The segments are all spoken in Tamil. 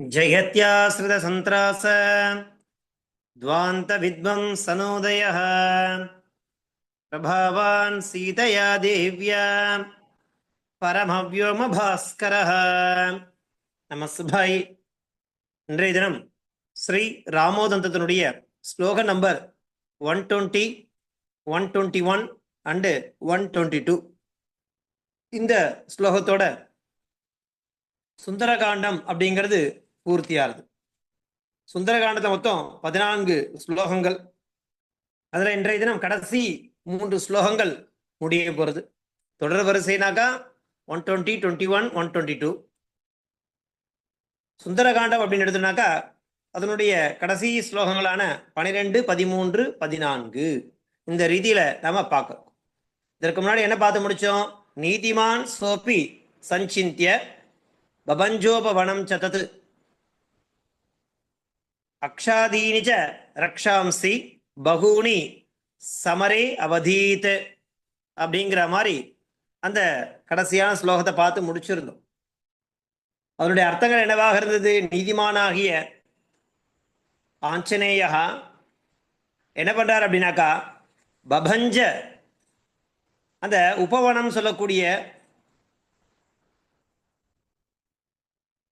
जयत्याश्रितसन्त्रास द्वान्तविद्वंसनोदयः प्रभावान् सीतया देव्या பரமவியோமபாஸ்கரः நம்ம சுபாய் இன்றைய தினம் ஸ்ரீ ராமோதந்தத்தினுடைய ஸ்லோக number one twenty one twenty one and one twenty two இந்த ஸ்லோகத்தோட சுந்தரகாண்டம் அப்படிங்கிறது பூர்த்தியாகுது சுந்தரகாண்டத்தை மொத்தம் பதினான்கு ஸ்லோகங்கள். அதில் இன்றைய தினம் கடைசி மூன்று ஸ்லோகங்கள் முடிய போகிறது தொடர் வரிசைனாக்கா one twenty twenty one one twenty two Sundarakandam அப்படின்னு எடுத்தோம்னாக்கா அதனுடைய கடைசி ஸ்லோகங்களான பனிரெண்டு பதிமூன்று பதினான்கு. இந்த ரீதியில நாம பார்க்க இதற்கு முன்னாடி என்ன பார்த்து முடிச்சோம்? நீதிமான் சோபி சஞ்சிந்திய பபஞ்சோபவனம் சதத்து. அக்ஷாதீனி ச ரக்ஷாம்சி பகூனி சமரே அவதீத் அப்படிங்கிற மாதிரி அந்த கடைசியான ஸ்லோகத்தை பார்த்து முடிச்சிருந்தோம். அதனுடைய அர்த்தங்கள் என்னவாக இருந்தது? நீதிமானாகிய ஆஞ்சநேயா என்ன பண்ணுறார் அப்படின்னாக்கா பபஞ்ச அந்த உபவனம் சொல்லக்கூடிய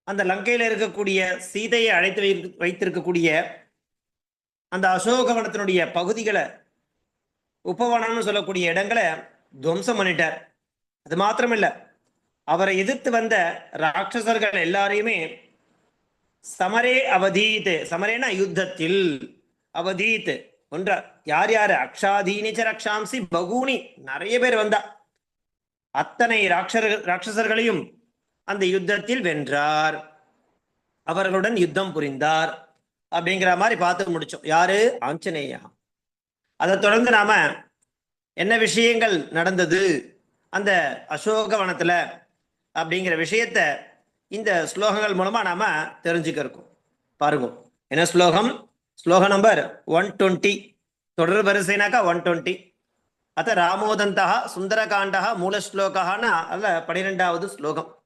அந்த லங்கையில் இருக்கக்கூடிய சீதையை அழைத்து வை வைத்திருக்கக்கூடிய அந்த அசோகவனத்தினுடைய பகுதிகளை உபவனம்னு சொல்லக்கூடிய இடங்களை துவம்சம் பண்ணிட்டார். அது மாத்திரமில்லை அவரை எதிர்த்து வந்த ராட்சசர்கள் எல்லாரையுமே சமரே அவதீத் சமரேனா யுத்தத்தில் அவதீத் ஒன்றார் யார் யார்? அக்ஷாதீனிச்ச ரக்ஷாம்சி பகூனி நிறைய பேர் வந்தா. அத்தனை ராட்சர்கள் ராட்சசர்களையும் அந்த யுத்தத்தில் வென்றார். அவர்களுடன் யுத்தம் புரிந்தார். அப்படிங்கிற மாதிரி பார்த்து முடிச்சோம். யாரு? ஆஞ்சநேயா. அதை தொடர்ந்து நாம என்ன விஷயங்கள் நடந்தது? அந்த அசோகவனத்துல அப்படிங்கிற விஷயத்த இந்த ஸ்லோகங்கள் மூலமா நாம தெரிஞ்சுக்க இருக்கோம். பாருங்க. என்ன ஸ்லோகம்? ஸ்லோக நம்பர் ஒன் டுவெண்ட்டி தொடர் வரிசைனாக்கா ஒன் டுவெண்ட்டி அத்த ராமோதந்தா சுந்தரகாண்டா மூலஸ்லோகான்னா அல்ல பனிரெண்டாவது ஸ்லோகம்.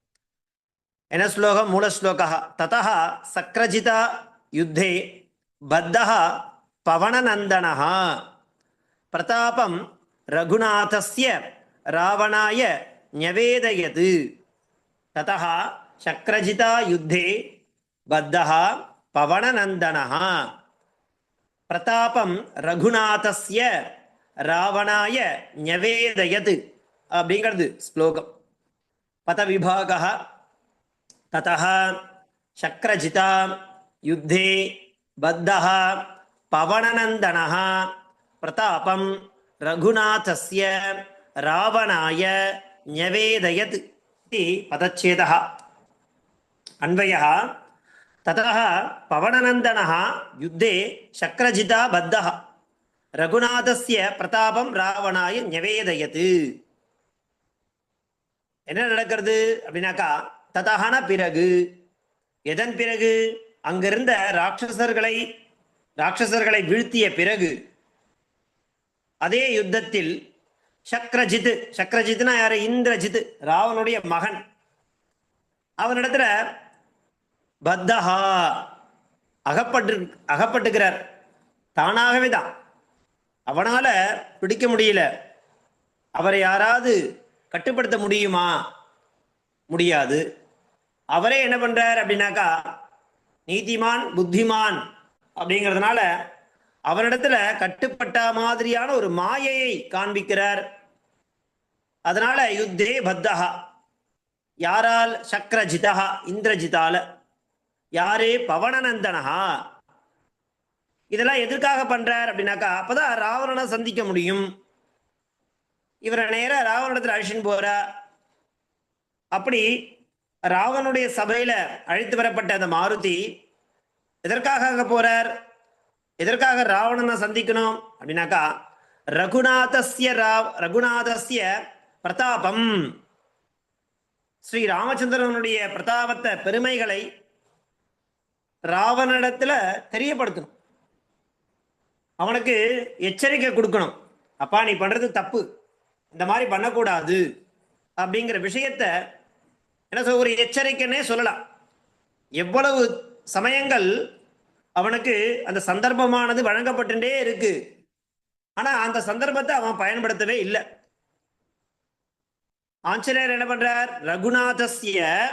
என்ன ஸ்லோகம் மூலஸ்லோகா ததா சக்ரஜிதா யுத்தே பத்தா பவனநந்தனா பிரதாபம் ரகுநாதஸ்ய ராவணாய நியவேதயது ததா சக்ரஜிதா யுத்தே பத்தா பவனநந்தனா பிரதாபம் ரகுநாதஸ்ய ராவணாய நியவேதயது அப்படிங்கிறது ஸ்லோகம் பதவிபாகா ततः शक्रजिता युद्धे बद्धः पवननन्दनः प्रतापं रघुनाथस्य रावणाय न्यवेदयत् इति पदच्छेदः अन्वयः ततः पवननन्दनः युद्धे शक्रजिता बद्धः रघुनाथस्य प्रतापं रावणाय न्यवेदयत् என்ன நடக்கிறது அப்படின்னாக்கா ததகன பிறகு. எதன் பிறகு? அங்கிருந்த ராட்சசர்களை ராட்சசர்களை வீழ்த்திய பிறகு. அதே யுத்தத்தில் சக்ரஜித் சக்ரஜித்னா யாரு? இந்திரஜித் ராவனுடைய மகன். அவனிடத்துல பத்தஹா அகப்பட்டு அகப்பட்டுக்கிறார் தானாகவே தான் அவனால பிடிக்க முடியல. அவரை யாராவது கட்டுப்படுத்த முடியுமா? முடியாது. அவரே என்ன பண்றார் அப்படின்னாக்கா நீதிமான் புத்திமான் அப்படிங்கிறதுனால அவரிடத்துல கட்டுப்பட்ட மாதிரியான ஒரு மாயையை காண்பிக்கிறார். அதனால யுத்தே பத்தகா யாரால்? சக்கரஜிதா இந்திரஜிதால. யாரே? பவனநந்தனஹா. இதெல்லாம் எதற்காக பண்றார் அப்படின்னாக்கா அப்பதான் ராவணனை சந்திக்க முடியும். இவரை நேர ராவணத்துல அழிச்சின்னு போற. அப்படி ராவனுடைய சபையில அழைத்து வரப்பட்ட அந்த மாருதி எதற்காக போறார்? எதற்காக ராவணனை சந்திக்கணும்? அப்படின்னாக்கா ரகுநாதஸ்ய ராவ் ரகுநாதஸ்ய பிரதாபம். ஸ்ரீ ராமச்சந்திரனுடைய பிரதாபத்தை பெருமைகளை ராவனிடத்துல தெரியப்படுத்தணும். அவனுக்கு எச்சரிக்கை கொடுக்கணும். அப்பா நீ பண்றது தப்பு. இந்த மாதிரி பண்ணக்கூடாது. அப்படிங்கிற விஷயத்த என்ன சொல்ல ஒரு எச்சரிக்கைன்னே சொல்லலாம். எவ்வளவு சமயங்கள் அவனுக்கு அந்த சந்தர்ப்பமானது வழங்கப்பட்டுட்டே இருக்கு. ஆனா அந்த சந்தர்ப்பத்தை அவன் பயன்படுத்தவே இல்லை. ஆஞ்சநேயர் என்ன பண்றார்? ரகுநாதஸ்ய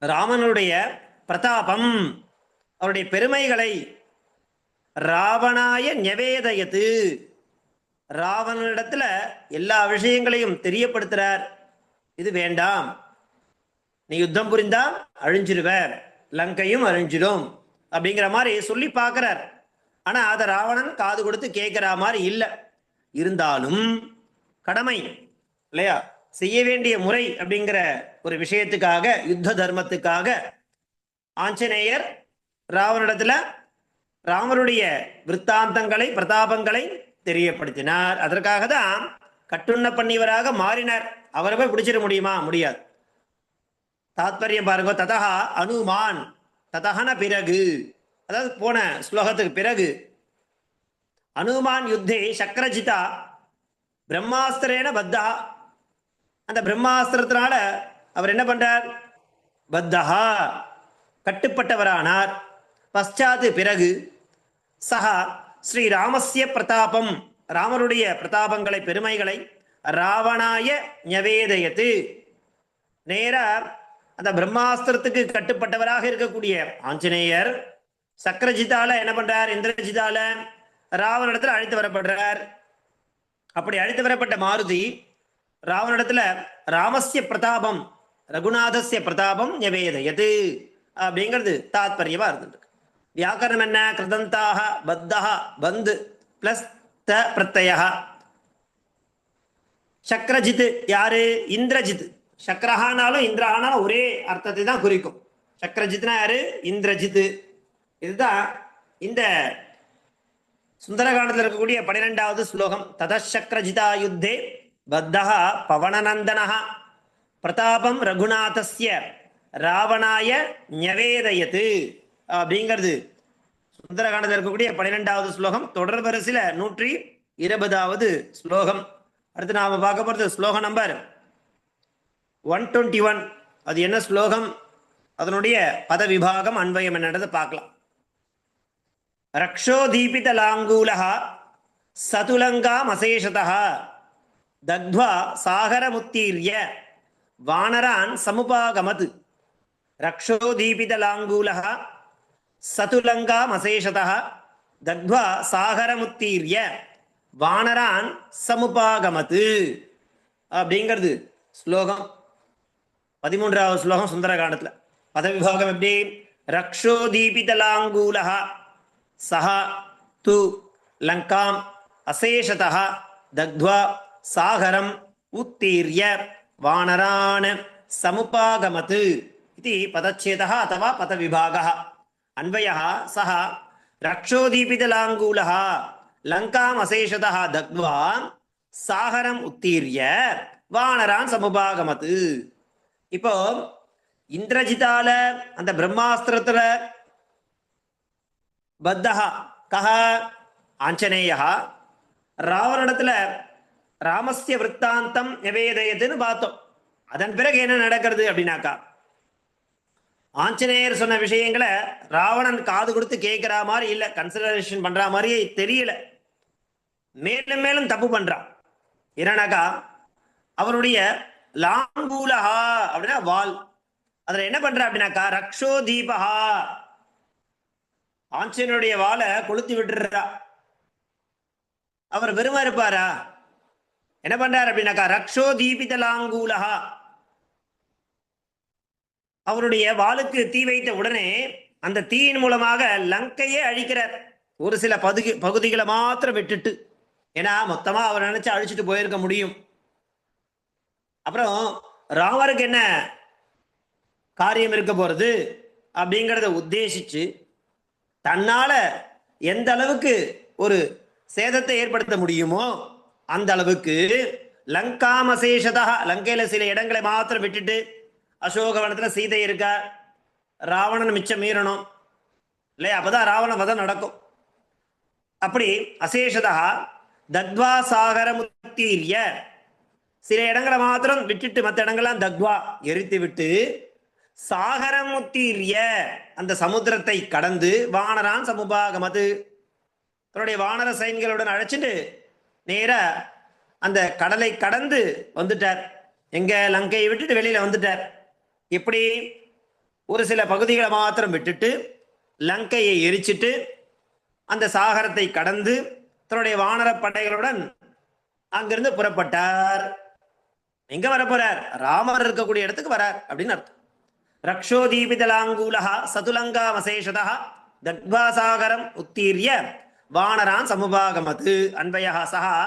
ராமனுடைய பிரதாபம் அவருடைய பெருமைகளை ராவணாய நிவேதயத்து. ராவணனிடத்துல எல்லா விஷயங்களையும் தெரியப்படுத்துறார். இது வேண்டாம். நீ யுத்தம் புரிந்தா அழிஞ்சிருவ லங்கையும் அழிஞ்சிடும் அப்படிங்கிற மாதிரி சொல்லி பார்க்கிறார். ஆனா அதை ராவணன் காது கொடுத்து கேட்கிற மாதிரி இல்லை. இருந்தாலும் கடமை இல்லையா? செய்ய வேண்டிய முறை அப்படிங்கிற ஒரு விஷயத்துக்காக யுத்த தர்மத்துக்காக ஆஞ்சநேயர் ராவனிடத்துல ராமருடைய விற்த்தாந்தங்களை பிரதாபங்களை தெரியப்படுத்தினார். அதற்காக தான் கட்டுண்ண பண்ணிவராக மாறினார். அவரை போய் பிடிச்சிட முடியுமா? முடியாது. தாத்பரியம் பாருங்க ததா அனுமான். ததகன பிறகு. அதாவது போன ஸ்லோகத்துக்கு பிறகு. அனுமான் யுத்தே சக்கரஜிதா பிரம்மாஸ்திரேன பத்தா. அந்த பிரம்மாஸ்திரத்தினால அவர் என்ன பண்றார்? பத்தஹா. கட்டுப்பட்டவரானார். பశ్చాத்து பிறகு சஹா ஸ்ரீராமஸ்ய பிரதாபம். ராமருடைய பிரதாபங்களை பெருமைகளை ராவணாய ஞவேதயத்து. நேர அந்த பிரம்மாஸ்திரத்துக்கு கட்டுப்பட்டவராக இருக்கக்கூடிய ஆஞ்சநேயர் சக்கரஜித்தால என்ன பண்றார்? இந்திரஜித்தால ராவனிடத்துல அழைத்து வரப்படுறார். அப்படி அழைத்து வரப்பட்ட மாருதி ராவனிடத்துல ராமசிய பிரதாபம் ரகுநாதசிய பிரதாபம் நிவேதயது அப்படிங்கிறது தாத்பரியமா இருந்துட்டு வியாக்கரணம் என்ன? கிருதந்தாக பத்தஹ பந்து பிளஸ் த பிரத்தயா சக்கரஜித் யாரு? இந்திரஜித் சக்கரஹானாலும் இந்திரஹானாலும் ஒரே அர்த்தத்தை தான் குறிக்கும். சக்கரஜித்னா யாரு? இந்திரஜித் இதுதான் இந்த சுந்தரகாண்டத்தில் இருக்கக்கூடிய பனிரெண்டாவது ஸ்லோகம். ததசக்கரஜிதா யுத்தே பத்தா பவனநந்தனஹ பிரதாபம் ரகுநாதஸ்ய ராவணாய ஞவேதயத்து அப்படிங்கிறது. சுந்தரகாண்டத்தில் இருக்கக்கூடிய பன்னிரெண்டாவது ஸ்லோகம். தொடர் வரிசையில் நூற்றி இருபதாவது ஸ்லோகம். அடுத்து நாம பார்க்க போறது ஸ்லோகம் நம்பர் ஒன் டுவெண்ட்டி ஒன் அது என்ன ஸ்லோகம்? அதனுடைய பத விபாகம் அன்வயம் என்னன்றதை பார்க்கலாம். ரக்ஷோதீபித லாங்கூலः சதுலங்காமசேஷதः தத்வா சாகரமுத்தீர்ய வானரான் சமுபாகமத். ரக்ஷோதீபித லாங்கூலः சதுலங்காமசேஷதः தக்த்வா சாகரமுத்தீர்ய வானரான் சமுபாகமது. அப்படிங்கிறது ஸ்லோகம். பதிமூன்றாவது ஸ்லோகம் சுந்தரகாண்டத்தில். பதவிபாகம் எப்படி? ரக்ஷோ தீபிதலாங்கூலா சஹா து லங்காம் அசேஷதா தக்வா சாகரம் உத்தீர்ய வானரான் சமுபாகமத்து இது பதச்சேதா அத்தவா பதவிபாக அன்வய சக ரக்ஷோதீபிதலாங்கூல லங்காம் அசேஷதா தக்வா சாகரம் உத்தீர்ய வானரான் சமுபாகமத்து இப்போ இந்திரஜிதால அந்த பிரம்மாஸ்திரத்துல பத்தகா கஹ ஆஞ்சநேயா ராவணத்துல ராமஸ்ய விற்த்தாந்தம் நிவேதயத்துன்னு பார்த்தோம். அதன் பிறகு என்ன நடக்கிறது அப்படின்னாக்கா ஆஞ்சநேயர் சொன்ன விஷயங்களை ராவணன் காது கொடுத்து கேட்கிற மாதிரி இல்லை கன்சிடரேஷன் பண்ற மாதிரியே தெரியல. மேலும் மேலும் தப்பு பண்றான். என்னன்னாக்கா அவருடைய லாங்கூலஹா அப்படின்னா வால். அதுல என்ன பண்ற அப்படின்னாக்கா ரக்ஷோ தீபஹா. ஆஞ்சனுடைய வாழை கொளுத்தி விட்டுறா. அவர் வெறுமா இருப்பாரா? என்ன பண்றாரு அப்படின்னாக்கா ரக்ஷோ தீபித லாங்கூலஹா. அவருடைய வாளுக்கு தீ வைத்த உடனே அந்த தீயின் மூலமாக லங்கையே அழிக்கிறார். ஒரு சில பகுதி பகுதிகளை மாத்திரம் விட்டுட்டு. ஏன்னா மொத்தமா அவர் நினைச்சு அழிச்சிட்டு போயிருக்க முடியும். அப்புறம் ராமருக்கு என்ன காரியம் இருக்க போறது அப்படிங்கிறத உத்தேசிச்சு. தன்னால எந்த அளவுக்கு ஒரு சேதத்தை ஏற்படுத்த முடியுமோ அந்த அளவுக்கு லங்காமசேஷதா லங்கையில சில இடங்களை மாத்திரம் விட்டுட்டு அசோகவனத்துல சீதை இருக்கா? ராவணன் மிச்சம் மீறணும். இல்லையா? அப்பதான் ராவண வதம் நடக்கும். அப்படி அசேஷதா தத்வா சாகர முத்தீரிய சில இடங்களை மாத்திரம் விட்டுட்டு மற்ற இடங்கள்லாம் தக்வா எரித்து விட்டு சாகரமுத்தீரிய அந்த சமுத்திரத்தை கடந்து வானரான் சமுபாகமது தன்னுடைய வானர சைன்களுடன் அழைச்சிட்டு நேர அந்த கடலை கடந்து வந்துட்டார். எங்க லங்கையை விட்டுட்டு வெளியில வந்துட்டார். இப்படி ஒரு சில பகுதிகளை மாத்திரம் விட்டுட்டு லங்கையை எரிச்சிட்டு அந்த சாகரத்தை கடந்து தன்னுடைய வானர படைகளுடன் அங்கிருந்து புறப்பட்டார். எங்க வரப்போறார் ராமர் இருக்கக்கூடிய இடத்துக்கு வரார் அப்படின்னு அர்த்தம். ரக்ஷோதீபிதலாங்கூலா சதுலங்கா வசேஷதா தட்வாசாகரம் உத்தீரிய வானரான் சமுபாகமது. அன்பயா சஹா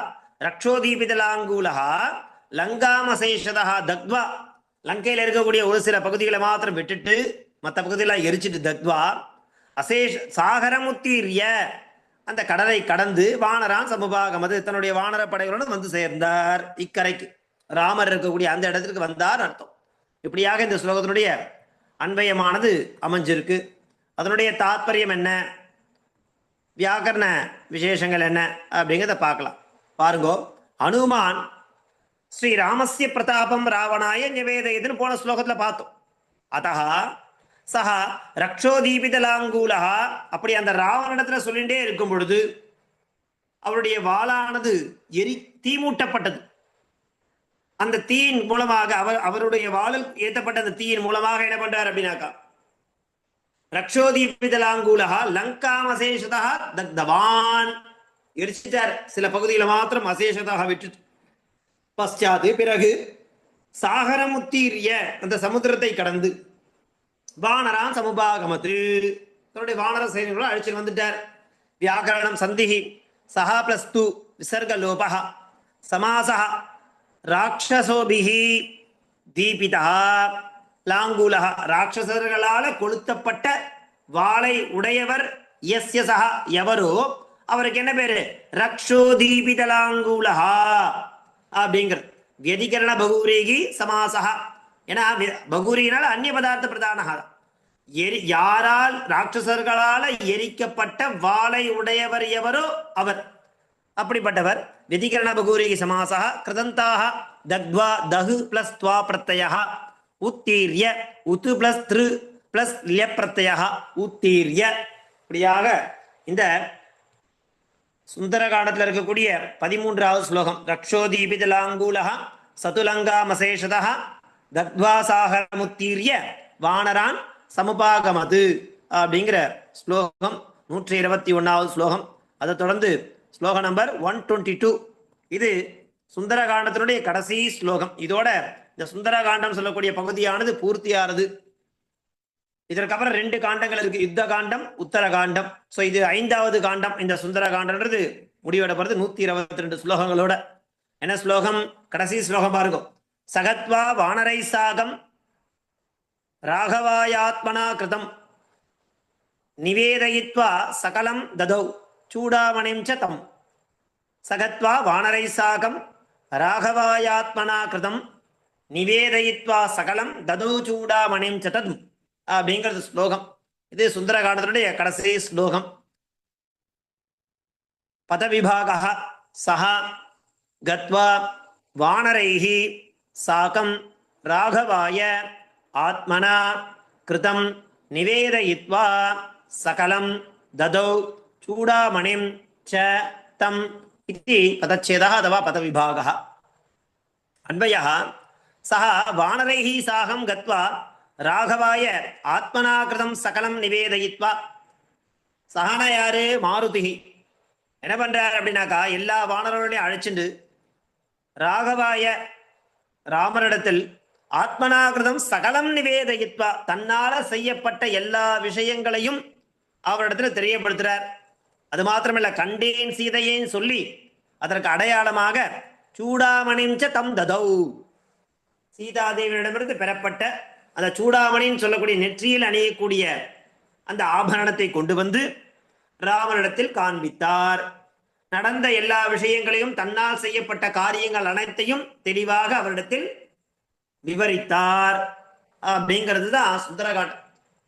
ரக்ஷோதீபிதலாங்கூலா லங்காமசேஷதா தக்வா லங்கையில் இருக்கக்கூடிய ஒரு சில பகுதிகளை மாத்திரம் விட்டுட்டு மற்ற பகுதியெல்லாம் எரிச்சிட்டு தக்வா அசேஷ சாகரம் உத்தீரிய அந்த கடலை கடந்து வானரான் சமுபாகமது தன்னுடைய வானர படைகளுடன் வந்து சேர்ந்தார் இக்கரைக்கு. ராமர் இருக்கக்கூடிய அந்த இடத்திற்கு வந்தார் அர்த்தம். இப்படியாக இந்த ஸ்லோகத்தினுடைய அன்பயமானது அமைஞ்சிருக்கு. அதனுடைய தாத்பரியம் என்ன? வியாக்கரண விசேஷங்கள் என்ன? அப்படிங்கிறத பார்க்கலாம். பாருங்கோ அனுமான் ஸ்ரீ ராமஸ்ய பிரதாபம் ராவணாய நிவேதயதுன்னு போன ஸ்லோகத்துல பார்த்தோம். அத்தா சஹா ரக்ஷோதீபிதலாங்கூலா அப்படி அந்த ராவணத்துல சொல்லிட்டே இருக்கும் பொழுது அவருடைய வாளானது எரி தீமூட்டப்பட்டது அந்த தீயின் மூலமாக அவர் அவருடைய வாளில் ஏற்றப்பட்ட அந்த தீயின் மூலமாக என்ன பண்றார் அப்படின்னாக்கா? லங்கா மசேஷதா தக்தவான். எரிச்சிட்டார். சில பகுதிகளை மாத்திரம் அசேஷதாக விட்டு பஸ்டாது பிறகு சாகரமுத்தீரிய அந்த சமுத்திரத்தை கடந்து வானரான் சமுபாகமத்து தன்னுடைய வானர சைனிகளை அழிச்சு வந்துட்டார். வியாக்கரணம் சந்திஹி சஹா பிளஸ் டூ விசர்க லோபா சமாசா ராட்சசோபிஹி தீபிதா. லாங்குலா ராட்சசர்களால கொளுத்தப்பட்ட வாளை உடையவர் எஸ் சஹா எவரோ அவருக்கு என்ன பேரு? ரக்ஷோ தீபித லாங்குலஹா அப்படிங்கிற வியதிகரண பகூரேகி சமாசகா ஏன்னா பகூரியினால் அந்நிய பதார்த்த பிரதானகா எரி யாரால் ராட்சசர்களால எரிக்கப்பட்ட வாளை உடையவர் எவரோ அவர். அப்படிப்பட்டவர் விதிகரண பகூரேகி சமாசா கிருதந்தாக தத்வா தஹு பிளஸ் துவா பிரத்தயா உத்தீர்ய உத்து பிளஸ் திரு பிளஸ் லிய பிரத்தயா உத்தீரிய. இப்படியாக இந்த சுந்தரகாண்டத்தில் இருக்கக்கூடிய பதிமூன்றாவது ஸ்லோகம் ரக்ஷோதீபிதலாங்கூலா சதுலங்காமசேஷதா தத்வாசாகரமுத்தீரிய வானரான் சமுபாகமது. அப்படிங்கிற ஸ்லோகம் நூற்றி இருபத்தி ஒன்றாவது ஸ்லோகம். அதை தொடர்ந்து ஸ்லோகம் நம்பர் ஒன் டுவெண்ட்டி டூ இது சுந்தரகாண்டத்தினுடைய கடைசி ஸ்லோகம். இதோட இந்த சுந்தரகாண்டம் சொல்லக்கூடிய பகுதியானது பூர்த்தியானது. இதற்கப்புறம் ரெண்டு காண்டங்கள் இருக்கு. யுத்த காண்டம் உத்தர காண்டம் ஸோ இது ஐந்தாவது காண்டம். இந்த சுந்தர காண்டம்ன்றது முடிவெடப்படுறது நூத்தி இருபத்தி ரெண்டு ஸ்லோகங்களோட. என்ன ஸ்லோகம்? கடைசி ஸ்லோகமா இருக்கும் சகத்வா வானரை சாகம் ராகவாயாத்மனா கிருதம். நிவேதயித்வா சகலம் ததௌ. சூடாமணிம் ச தம். சகத்வா வானரை சாகம் ராகவாயாத்மனா கிருதம் நிவேதயித்வா சகலம் ததௌ சூடாமணிம் ச ததும். அப்படிங்கிறது ஸ்லோகம். இது சுந்தரகாண்டத்தினுடைய கடைசி ஸ்லோகம். பதவிபாக சஹ கத்வா வானரைஹி சாகம் ராகவாய ஆத்மனா கிருதம் நிவேதயித்வா சகலம் ததௌ சூடாமணிம் ச தம் इति पदच्छेदः अथवा पदविभागः अन्वयः सः वानरैः साकं गत्वा ராகவாய ஆத்மனா கிருதம் சகலம் நிவேதயித்வா சகன யாரு மாருதிகி என்ன பண்றார் அப்படின்னாக்கா எல்லா வானரர்களையும் அழைச்சிண்டு ராகவாய ராமரிடத்தில் ஆத்மனாகிருதம் சகலம் நிவேதயித்வா தன்னால செய்யப்பட்ட எல்லா விஷயங்களையும் அவரிடத்துல தெரியப்படுத்துறார் அது மாத்திரமல்ல கண்டேன் சீதையேன் சொல்லி அதற்கு அடையாளமாக சூடாமணிஞ்ச தம் ததௌ. சீதாதேவியிடமிருந்து பெறப்பட்ட அந்த சூடாமணின்னு சொல்லக்கூடிய நெற்றியில் அணியக்கூடிய அந்த ஆபரணத்தை கொண்டு வந்து ராமனிடத்தில் காண்பித்தார். நடந்த எல்லா விஷயங்களையும் தன்னால் செய்யப்பட்ட காரியங்கள் அனைத்தையும் தெளிவாக அவரிடத்தில் விவரித்தார். அப்படிங்கிறது தான் சுந்தரகாண்ட்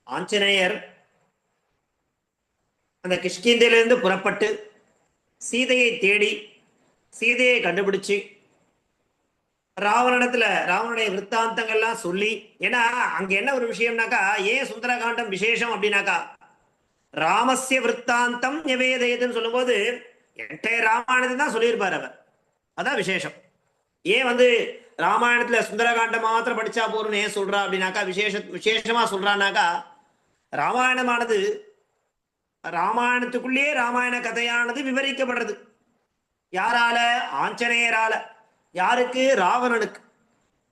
ஆஞ்சநேயர் அந்த கிஷ்கிந்தையிலிருந்து புறப்பட்டு சீதையை தேடி சீதையை கண்டுபிடிச்சு ராவணத்துல ராவனுடைய விற்த்தாந்தங்கள்லாம் சொல்லி ஏன்னா அங்க என்ன ஒரு விஷயம்னாக்கா ஏன் சுந்தரகாண்டம் விசேஷம் அப்படின்னாக்கா ராமசிய விற்த்தாந்தம் நிவேதயதுன்னு சொல்லும்போது என்டைய ராமாயணத்தை தான் சொல்லியிருப்பார் அவர். அதான் விசேஷம். ஏன் வந்து ராமாயணத்துல சுந்தரகாண்டம் மாத்திரம் படிச்சா போறோம்னு ஏன் சொல்றா அப்படின்னாக்கா விசேஷ விசேஷமா சொல்றான்னாக்கா ராமாயணமானது ராமாயணத்துக்குள்ளேயே ராமாயண கதையானது விவரிக்கப்படுறது. யாரால? ஆஞ்சநேயரால. யாருக்கு? ராவணனுக்கு.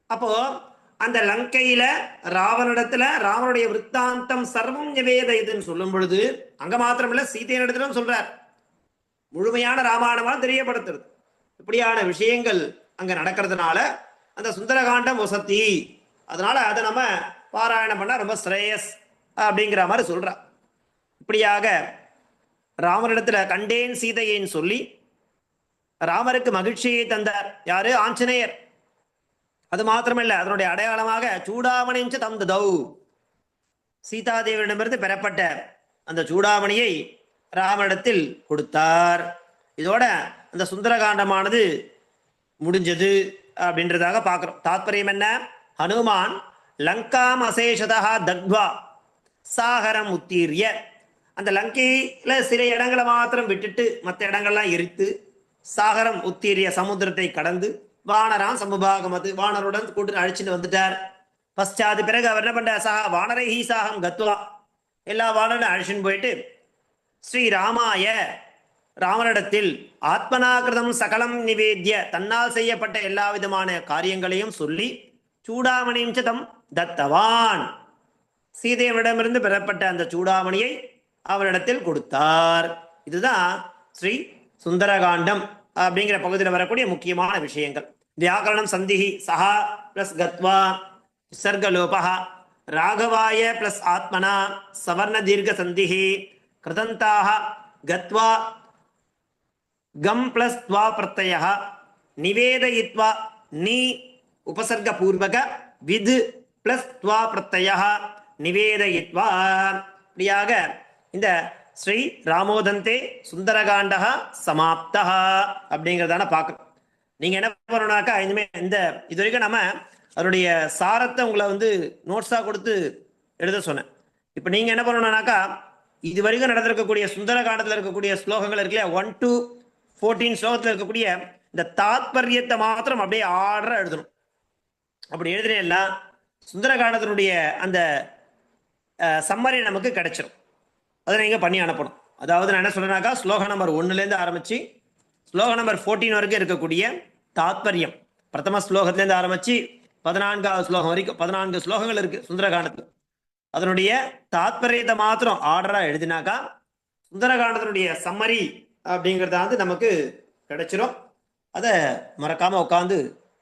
அப்போ அந்த லங்கையில ராவணிடத்துல ராவனுடைய விற்த்தாந்தம் சர்வம் நிவேத இதுன்னு சொல்லும் பொழுது அங்க மாத்திரமில்ல சீதையினிடத்திலும் சொல்றார். முழுமையான ராமாயணமா தெரியப்படுத்துறது. இப்படியான விஷயங்கள் அங்க நடக்கிறதுனால அந்த சுந்தரகாண்டம் வசதி. அதனால அதை நம்ம பாராயணம் பண்ணா ரொம்ப ஸ்ரேயஸ் அப்படிங்கிற மாதிரி சொல்றான் இப்படியாக ராமரிடத்துல கண்டேன் சீதையேன்னு சொல்லி ராமருக்கு மகிழ்ச்சியை தந்தார். யாரு? ஆஞ்சநேயர். அது மாத்திரமல்ல அதனுடைய அடையாளமாக சூடாமணிஞ்ச தந்த தௌ. சீதாதேவியிடமிருந்து பெறப்பட்ட அந்த சூடாமணியை ராமனிடத்தில் கொடுத்தார். இதோட அந்த சுந்தரகாண்டமானது முடிஞ்சது அப்படின்றதாக பார்க்கிறோம். தாத்பரியம் என்ன? ஹனுமான் லங்காம் அசேஷதா தக்வா சாகரம் உத்தீரிய அந்த லங்கையில சில இடங்களை மாத்திரம் விட்டுட்டு மற்ற இடங்கள்லாம் எரித்து சாகரம் உத்தீரிய சமுத்திரத்தை கடந்து வானராம் அது வானருடன் கூட்டு அழிச்சுட்டு வந்துட்டார். பశ్చాது பிறகு அவர் என்ன பண்றார்? சாக வானரை ஹீசாகம் கத்வா எல்லா வானரும் அழிச்சுன்னு போயிட்டு ஸ்ரீ ராமாய ராமனிடத்தில் ஆத்மனாகிருதம் சகலம் நிவேத்திய தன்னால் செய்யப்பட்ட எல்லா விதமான காரியங்களையும் சொல்லி சூடாமணியும் தம் தத்தவான். சீதையவனிடமிருந்து பெறப்பட்ட அந்த சூடாமணியை அவரிடத்தில் கொடுத்தார். இதுதான் ஸ்ரீ சுந்தரகாண்டம் அப்படிங்கிற பகுதியில் வரக்கூடிய முக்கியமான விஷயங்கள். வியாக்கரணம் சந்திஹி சஹா பிளஸ் கத்வா விசர்கலோபா ராகவாய பிளஸ் ஆத்மனா சவர்ண தீர்க்க சந்திஹி கிருதந்தாக கத்வா கம் பிளஸ் துவா பிரத்தய நிவேதயித்வா நீ உபசர்க பூர்வக விது பிளஸ் துவா பிரத்தய நிவேதயித்வா. இப்படியாக இந்த ஸ்ரீ ராமோதந்தே சுந்தரகாண்டக சமாப்தா அப்படிங்கிறதான பார்க்கணும். நீங்க என்ன பண்ணணும்னாக்கா இனிமே இந்த இது வரைக்கும் நம்ம அதனுடைய சாரத்தை உங்களை வந்து நோட்ஸா கொடுத்து எழுத சொன்னேன். இப்போ நீங்க என்ன பண்ணணும்னாக்கா இது வரைக்கும் நடந்திருக்கக்கூடிய சுந்தரகாண்டத்தில் இருக்கக்கூடிய ஸ்லோகங்கள் இருக்கு இல்லையா? ஒன் டு ஃபோர்டீன் ஸ்லோகத்தில் இருக்கக்கூடிய இந்த தாத்பரியத்தை மாத்திரம் அப்படியே ஆர்டரா எழுதணும். அப்படி எழுதுனேன்னா சுந்தரகாண்டத்தினுடைய அந்த சம்மரி நமக்கு கிடைச்சிரும். அதை நீங்கள் பண்ணி அனுப்பணும். அதாவது நான் என்ன சொல்றேனாக்கா ஸ்லோக நம்பர் ஒன்னுலேருந்து ஆரம்பிச்சு ஸ்லோக நம்பர் ஃபோர்டீன் வரைக்கும் இருக்கக்கூடிய தாத்பரியம். பிரதம ஸ்லோகத்திலேருந்து ஆரம்பிச்சு பதினான்காவது ஸ்லோகம் வரைக்கும் பதினான்கு ஸ்லோகங்கள் இருக்கு சுந்தரகாண்டத்தில். அதனுடைய தாத்பரியத்தை மாத்திரம் ஆர்டரா எழுதினாக்கா சுந்தரகாண்டத்தினுடைய சம்மரி அப்படிங்கிறத வந்து நமக்கு கிடைச்சிரும். அதை மறக்காம உட்காந்து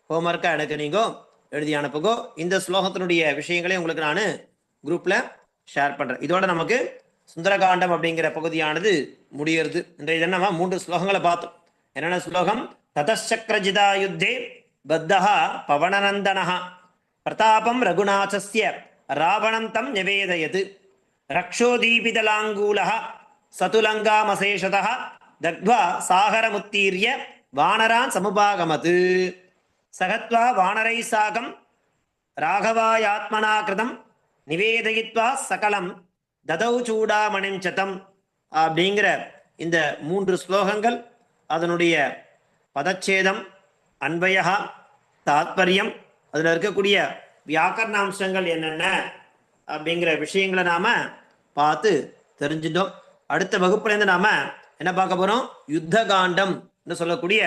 ஹோம்ஒர்க்காக எனக்கு நீங்கள் எழுதி அனுப்புங்கோ. இந்த ஸ்லோகத்தினுடைய விஷயங்களையும் உங்களுக்கு நான் குரூப்ல ஷேர் பண்றேன். இதோட நமக்கு சுந்தரகாண்டம் அப்படிங்கிற பகுதியானது முடியறது. இன்றைய தினமா மூன்று ஸ்லோகங்களை பார்த்தோம். என்னென்ன ஸ்லோகம்? ததச்சக்கரஜிதா யுத்தே பத்தஹா பவனநந்தனஹ. பிரதாபம் ரகுநாசஸ்ய ராவணம் தம் நிவேதயது. ரக்ஷோதீபிதலாங்கூலः சதுலங்காமசேஷதः தக்வா சாகரமுத்தீர்ய வானரான் சமுபாகமது. சகத்வா வானரை சாகம் ராகவாயாத்மனா கிருதம் நிவேதயித்வா சகலம் ததௌ சூடாமணிஞ்சதம் அப்படிங்கிற இந்த மூன்று ஸ்லோகங்கள் அதனுடைய பதச்சேதம் அன்பயா தாத்பரியம் அதில் இருக்கக்கூடிய வியாக்கரணாம்சங்கள் என்னென்ன அப்படிங்கிற விஷயங்களை நாம் பார்த்து தெரிஞ்சிட்டோம். அடுத்த வகுப்புலேருந்து நாம் என்ன பார்க்க போகிறோம் யுத்த காண்டம் சொல்லக்கூடிய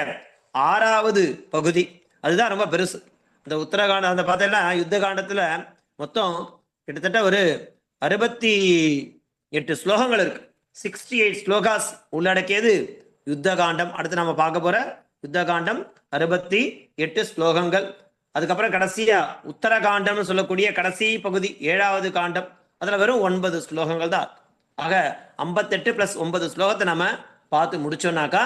ஆறாவது பகுதி. அதுதான் ரொம்ப பெருசு. இந்த உத்தரகாண்டம் அந்த பார்த்தீங்கன்னா யுத்த காண்டத்தில் மொத்தம் கிட்டத்தட்ட ஒரு அறுபத்தி எட்டு ஸ்லோகங்கள் இருக்கு. சிக்ஸ்டி எயிட் ஸ்லோகாஸ் உள்ளடக்கியது யுத்த காண்டம் அடுத்து நம்ம பார்க்க போற யுத்த காண்டம் அறுபத்தி எட்டு ஸ்லோகங்கள். அதுக்கப்புறம் கடைசியா உத்தரகாண்டம்னு சொல்லக்கூடிய கடைசி பகுதி ஏழாவது காண்டம். அதுல வெறும் ஒன்பது ஸ்லோகங்கள் தான். ஆக ஐம்பத்தெட்டு பிளஸ் ஒன்பது ஸ்லோகத்தை நம்ம பார்த்து முடிச்சோம்னாக்கா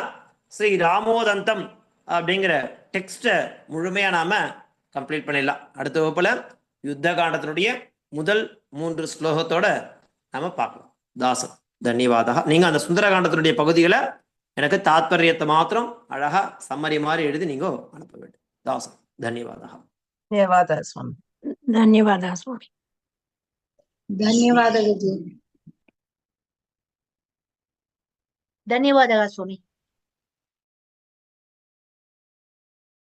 ஸ்ரீ ராமோதந்தம் அப்படிங்கிற டெக்ஸ்ட்டை முழுமையா நாம கம்ப்ளீட் பண்ணிடலாம். அடுத்த வகுப்புல யுத்த காண்டத்தினுடைய முதல் மூன்று ஸ்லோகத்தோட நாம பார்க்கலாம். தாசன் தன்யவாதா நீங்க அந்த சுந்தரகாண்டத்தினுடைய பகுதிகளை எனக்கு தாத்பரியத்தை மாத்திரம் அழகா சம்மரி மாதிரி எழுதி நீங்க அனுப்ப வேண்டும். தாசன் தன்யவாதா தன்யவாதா சுவாமி. தன்யவாதா சுவாமி. தன்யவாதா ಧನ್ಯವಾದಗಳು